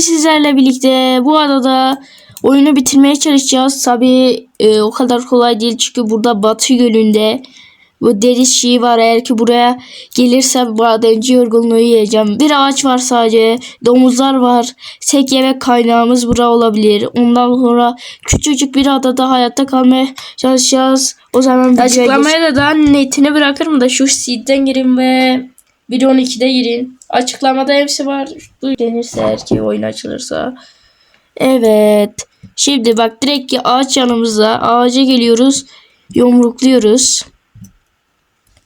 Sizlerle birlikte bu arada oyunu bitirmeye çalışacağız. Tabii e, o kadar kolay değil çünkü burada Batı Gölü'nde bu deniz şeyi var. Eğer ki buraya gelirse madenci yorgunluğu yiyeceğim. Bir ağaç var sadece. Domuzlar var. Tek yemek kaynağımız bura olabilir. Ondan sonra küçücük bir adada hayatta kalmaya çalışacağız. O zaman Açıklamaya da daha netini bırakırım da şu seed'den girin ve 1.12'de girin. Açıklamada hepsi var. Denirse eğer oyun açılırsa. Evet. Şimdi bak direkt ki ağaç yanımızda. Ağaca geliyoruz. Yumrukluyoruz.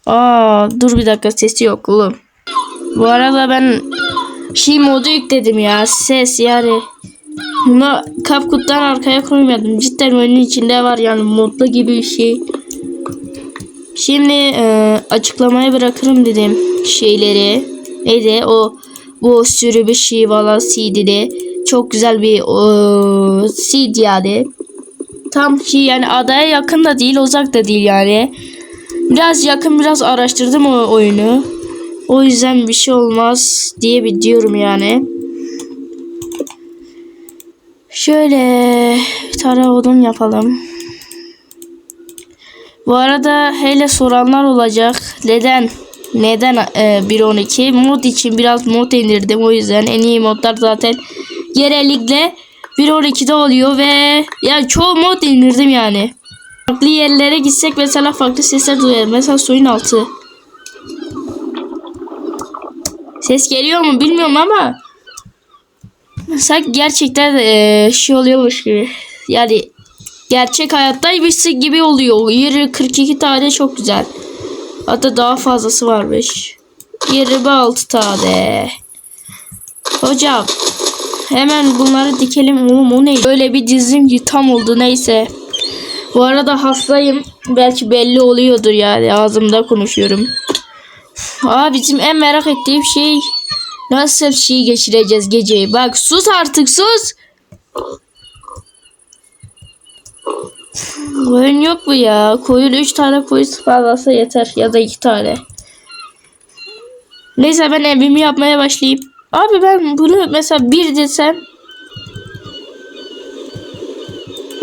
Aa dur bir dakika sesi yok oğlum. Bu arada ben şey modu yükledim ya. Ses yani. Bunu kapkuttan arkaya koymadım. Cidden oyunun içinde var yani modlu gibi bir şey. Şimdi e, açıklamaya bırakırım dedim şeyleri. Neydi o bu sürü bir şey valla CD'de. Çok güzel bir o, CD yani. Tam şey yani adaya yakın da değil uzak da değil yani. Biraz yakın biraz araştırdım o oyunu. O yüzden bir şey olmaz diye bir diyorum yani. Şöyle bir tane odun yapalım. Bu arada hele soranlar olacak. Neden? Neden e, 1.12? Mod için biraz mod indirdim. O yüzden en iyi modlar zaten genellikle 1.12'de oluyor ve yani çoğu mod indirdim yani. Farklı yerlere gitsek mesela farklı sesler duyarım. Mesela suyun altı. Ses geliyor mu bilmiyorum ama sanki gerçekten e, şey oluyormuş gibi. Yani gerçek hayattaymışsın gibi oluyor. Yeri 42 tane çok güzel. Hatta daha fazlası varmış. 26 tane. Hocam hemen bunları dikelim. Oğlum o ne? Böyle bir dizim ki tam oldu neyse. Bu arada hastayım. Belki belli oluyordur yani ağzımda konuşuyorum. Aa bizim en merak ettiğim şey nasıl şey geçireceğiz geceyi. Bak sus artık sus. Koyun yok mu ya? Koyun 3 tane koyun fazlası yeter. Ya da 2 tane. Neyse ben evimi yapmaya başlayayım. Abi ben bunu mesela bir desem.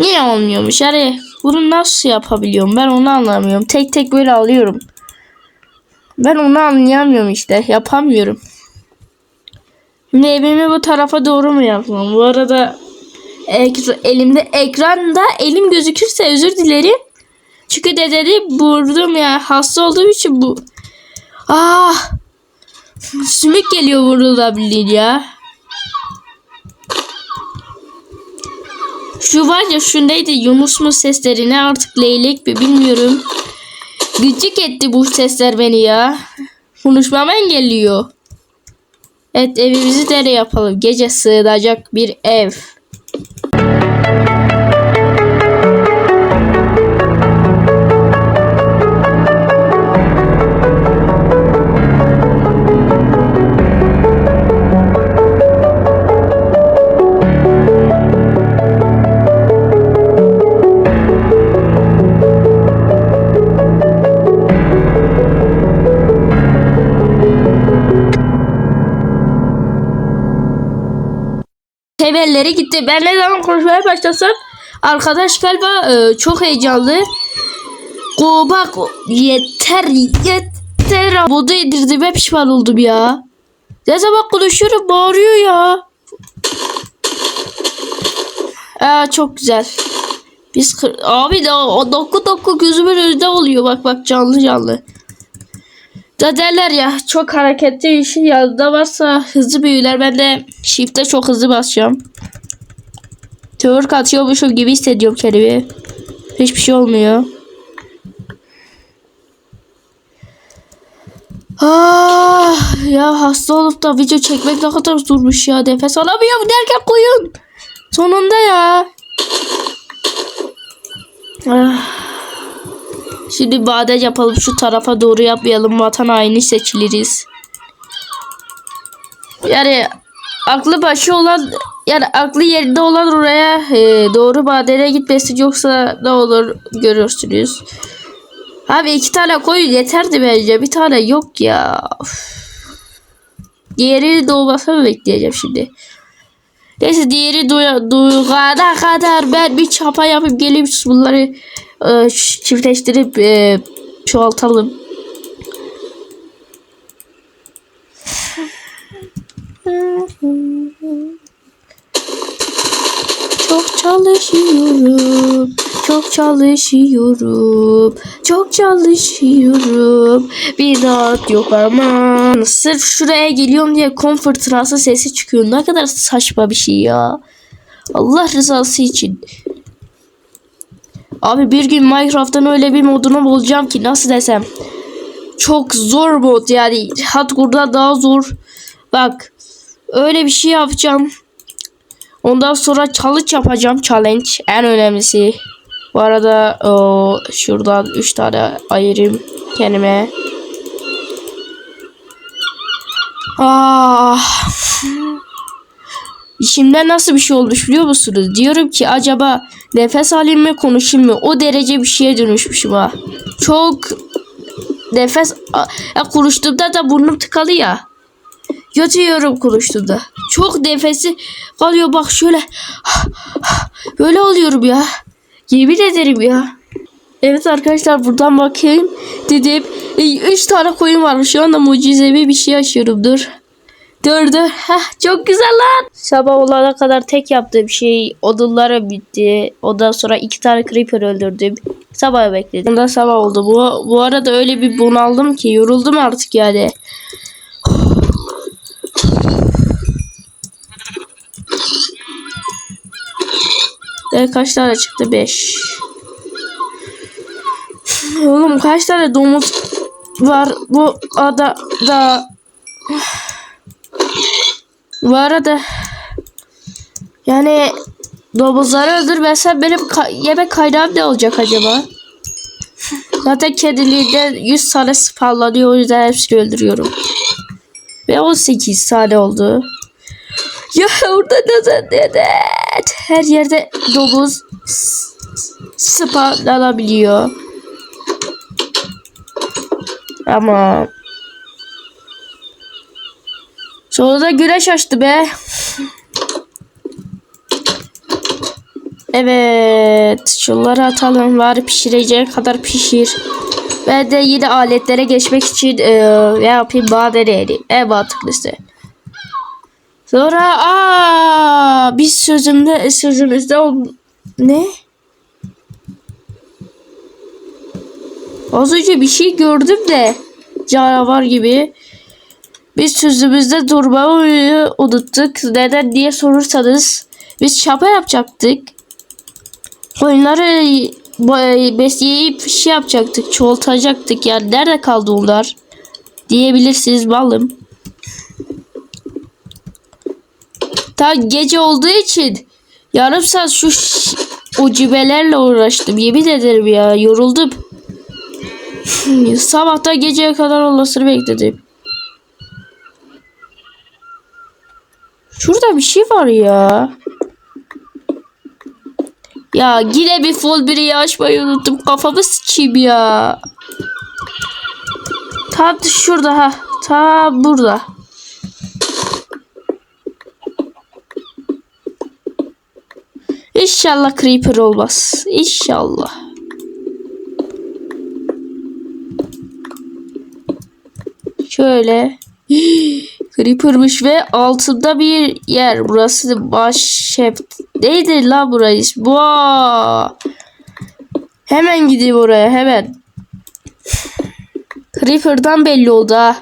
Niye olmuyormuş? Yani bunu nasıl yapabiliyorum? Ben onu anlamıyorum. Tek tek böyle alıyorum. Ben onu anlayamıyorum işte. Yapamıyorum. Şimdi evimi bu tarafa doğru mu yapmam? Bu arada elimde ekranda elim gözükürse özür dilerim. Çünkü dedeni vurdum ya hasta olduğum için bu. Ah! Sümük geliyor vurulabilir ya. Şu var ya şu neydi Yunus mu sesleri ne artık leylek mi bilmiyorum. Gıcık etti bu sesler beni ya. Konuşmamı engelliyor. Evet evimizi nereye yapalım? Gece sığınacak bir ev. Thank you. Temelleri gitti. Ben ne zaman konuşmaya başlasam arkadaş galiba e, çok heyecanlı. Go bak yeter yeter. Modu indirdiğime pişman oldum ya. Ne zaman konuşuyorum bağırıyor ya. Aa, çok güzel. Biz kır- abi de o doku doku gözümün önünde oluyor bak bak canlı canlı. Da derler ya çok hareketli işin yanında varsa hızlı büyüler. Ben de shift'e çok hızlı basacağım. Twerk atıyormuşum gibi hissediyorum kendimi. Hiçbir şey olmuyor. Ah ya hasta olup da video çekmek ne kadar zormuş ya. Nefes alamıyorum derken koyun. Sonunda ya. Ah. Şimdi badem yapalım şu tarafa doğru yapmayalım. Vatan haini seçiliriz. Yani aklı başı olan yani aklı yerinde olan oraya e, doğru badene gitmesi yoksa ne olur görürsünüz. Abi iki tane koyun yeterdi bence. Bir tane yok ya. Diğeri doğmasını bekleyeceğim şimdi. Neyse diğeri duy- duyana kadar ben bir çapa yapıp gelip bunları e, çiftleştirip e, çoğaltalım. Çok çalışıyorum. Çok çalışıyorum. Çok çalışıyorum. Bir rahat yok ama. Sırf şuraya geliyorum diye comfort rası sesi çıkıyor. Ne kadar saçma bir şey ya. Allah rızası için. Abi bir gün Minecraft'tan öyle bir modunu bulacağım ki nasıl desem. Çok zor mod yani. Hardcore'da daha zor. Bak. Öyle bir şey yapacağım. Ondan sonra challenge yapacağım. Challenge en önemlisi. Bu arada o, şuradan 3 tane ayırayım kendime. Ah. İçimde nasıl bir şey olmuş biliyor musunuz? Diyorum ki acaba nefes alayım mı konuşayım mı? O derece bir şeye dönüşmüşüm ha. Çok nefes ya konuştuğumda da burnum tıkalı ya. Yatıyorum konuştuğumda. Çok nefesi kalıyor bak şöyle. Böyle oluyorum ya. Yemin ederim ya. Evet arkadaşlar buradan bakayım. Dedim. 3 tane koyun varmış. Şu anda mucizevi bir şey yaşıyorum. Dur. Dur dur. Heh, çok güzel lan. Sabah olana kadar tek yaptığım şey odunlara bitti. Ondan sonra iki tane creeper öldürdüm. Sabah bekledim. Ondan sabah oldu. Bu, bu arada öyle bir bunaldım ki yoruldum artık yani. E, kaç tane çıktı? 5. Oğlum kaç tane domuz var bu adada? Bu arada yani domuzları öldürmezsem benim ka- yemek kaynağım ne olacak acaba? Zaten kendiliğinden 100 tane spawnlanıyor o yüzden hepsini öldürüyorum. Ve 18 tane oldu. Ya orada neden neden? Her yerde domuz spawnlanabiliyor. Ama Sonunda güneş açtı be. Evet. Şunları atalım. Var pişireceğin kadar pişir. Ben de yine aletlere geçmek için e, ne yapayım madene ineyim. En mantıklısı. Sonra aa biz sözümde sözümüzde ol ne? Az önce bir şey gördüm de canavar gibi. Biz sözümüzde durmayı unuttuk. Neden diye sorursanız biz çapa yapacaktık. Koyunları besleyip şey yapacaktık. Çoğaltacaktık. Yani nerede kaldı onlar? Diyebilirsiniz malım. Ta gece olduğu için yarım saat şu o uğraştım. Yemin ederim ya yoruldum. Sabahta geceye kadar olmasını bekledim. Şurada bir şey var ya. Ya yine bir full biri açmayı unuttum. Kafamı sıçayım ya. Ta şurada ha. Ta burada. İnşallah creeper olmaz. İnşallah. Şöyle. Creeper'mış ve altında bir yer. Burası baş şef. Neydi la burası? Bu. Hemen gideyim oraya hemen. Creeper'dan belli oldu ha.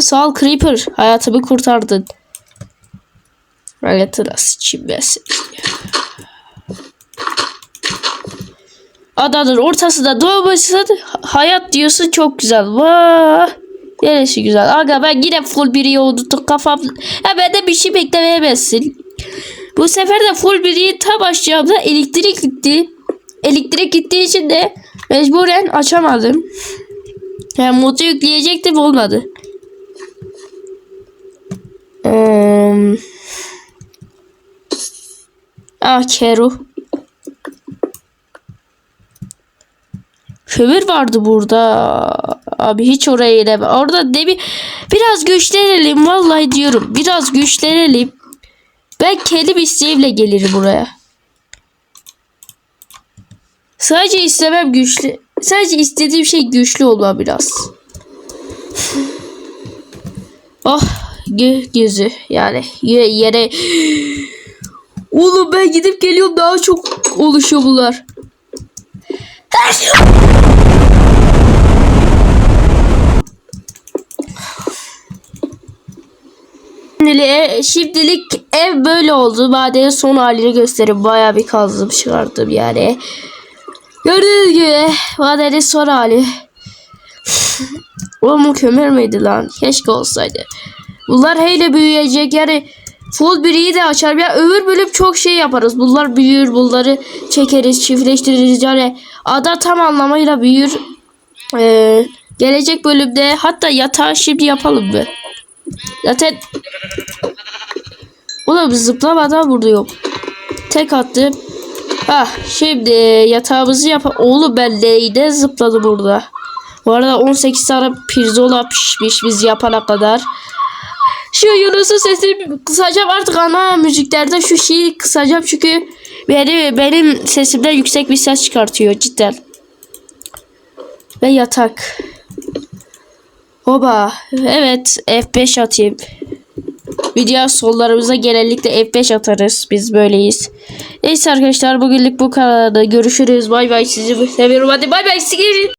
Sağ ol Creeper. Hayatımı kurtardın. Hayatına sıçayım ben. Adanın ortasında doğmuşsun. Hayat diyorsun çok güzel. Vah. Neresi güzel. Aga ben yine full biri unuttum kafam. Ya benden bir şey bekleyemezsin. Bu sefer de full biri tam açacağımda elektrik gitti. Elektrik gittiği için de mecburen açamadım. Yani modu yükleyecektim olmadı. Um, ah Kero. Kömür vardı burada. Abi hiç oraya inemem. Orada debi biraz güçlenelim vallahi diyorum. Biraz güçlenelim. Ben kendi isteğimle gelirim buraya. Sadece istemem güçlü. Sadece istediğim şey güçlü olma biraz. oh gö gözü yani ye- yere Oğlum ben gidip geliyorum daha çok oluşuyor bunlar. Şimdilik, şimdilik ev böyle oldu. Madenin son halini göstereyim. Bayağı bir kazdım çıkarttım yani. Gördüğünüz gibi madenin son hali. Oğlum kömür müydü lan? Keşke olsaydı. Bunlar heyle büyüyecek yani full biriyi de açar. Ya öbür bölüm çok şey yaparız. Bunlar büyür, bunları çekeriz, çiftleştiririz. Yani ada tam anlamıyla büyür. Ee, gelecek bölümde hatta yatağı şimdi yapalım mı? Zaten Oğlum zıplamadan vuruyorum. Tek attım. Ah şimdi yatağımızı yap. Oğlum ben neyde zıpladım burada. Bu arada 18 tane pirzola pişmiş biz yapana kadar. Şu Yunus'un sesini kısacağım artık ana müziklerde şu şeyi kısacağım çünkü beni, benim sesimden yüksek bir ses çıkartıyor cidden. Ve yatak. Hoba. Evet F5 atayım. Video sonlarımıza genellikle F5 atarız. Biz böyleyiz. Neyse arkadaşlar bugünlük bu kadar. Görüşürüz. Bay bay. Sizi seviyorum. Hadi bay bay. Sizi